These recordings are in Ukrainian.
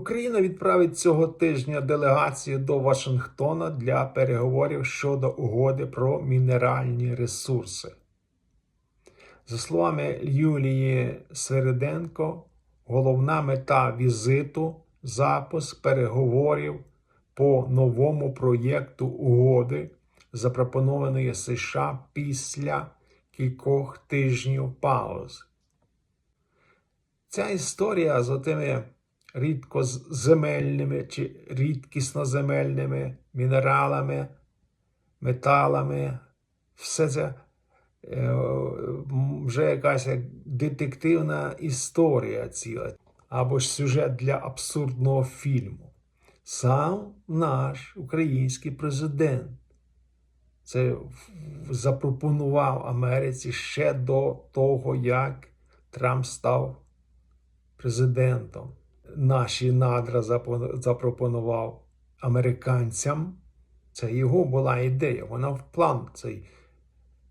Україна відправить цього тижня делегацію до Вашингтона для переговорів щодо угоди про мінеральні ресурси. За словами Юлії Середенко, головна мета візиту запуск переговорів по новому проєкту угоди, запропонованої США після кількох тижнів пауз. Ця історія з отими рідкоземельними чи рідкісноземельними мінералами, металами, все це е, вже якась детективна історія ціла, або ж сюжет для абсурдного фільму. Сам наш український президент це запропонував Америці ще до того, як Трамп став президентом. Наші надра запропонував американцям. Це його була ідея. Вона в план цей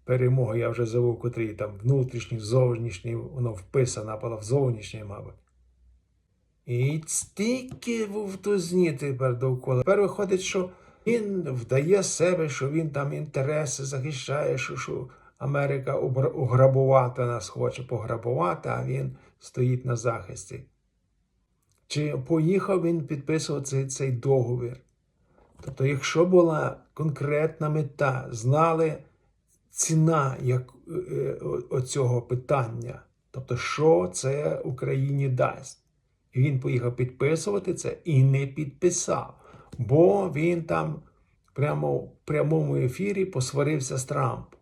перемоги, я вже забув, котрий там внутрішній, зовнішній, воно вписана була в зовнішній, мабуть. І стільки вовтузні тепер довкола. Тепер виходить, що він вдає себе, що він там інтереси захищає, що, що Америка ограбувати нас хоче пограбувати, а він стоїть на захисті. Чи поїхав він підписувати цей, договір? Тобто, якщо була конкретна мета, знали ціна як, е, оцього питання, тобто, що це Україні дасть. І він поїхав підписувати це і не підписав, бо він там прямо в прямому ефірі посварився з Трампом.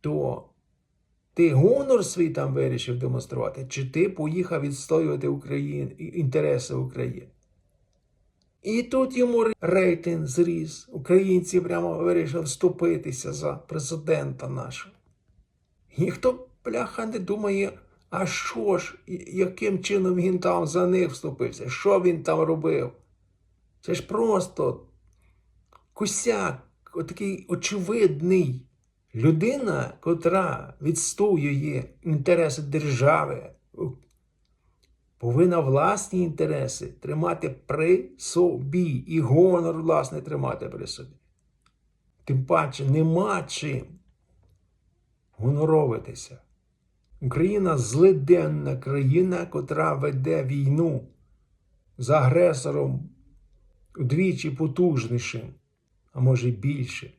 То ти гонор свій там вирішив демонструвати, чи ти поїхав відстоювати Україн, інтереси України? І тут йому рейтинг зріс. Українці прямо вирішили вступитися за президента нашого. Ніхто, бляха, не думає, а що ж, яким чином він там за них вступився? Що він там робив? Це ж просто косяк, такий очевидний. Людина, котра відстоює інтереси держави, повинна власні інтереси тримати при собі і гонор власне тримати при собі. Тим паче нема чим гоноровитися. Україна злиденна країна, котра веде війну з агресором удвічі потужнішим, а може більше.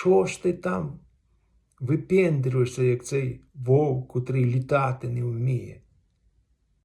Що ж ти там випендрюєшся, як цей вовк, котрий літати не вміє?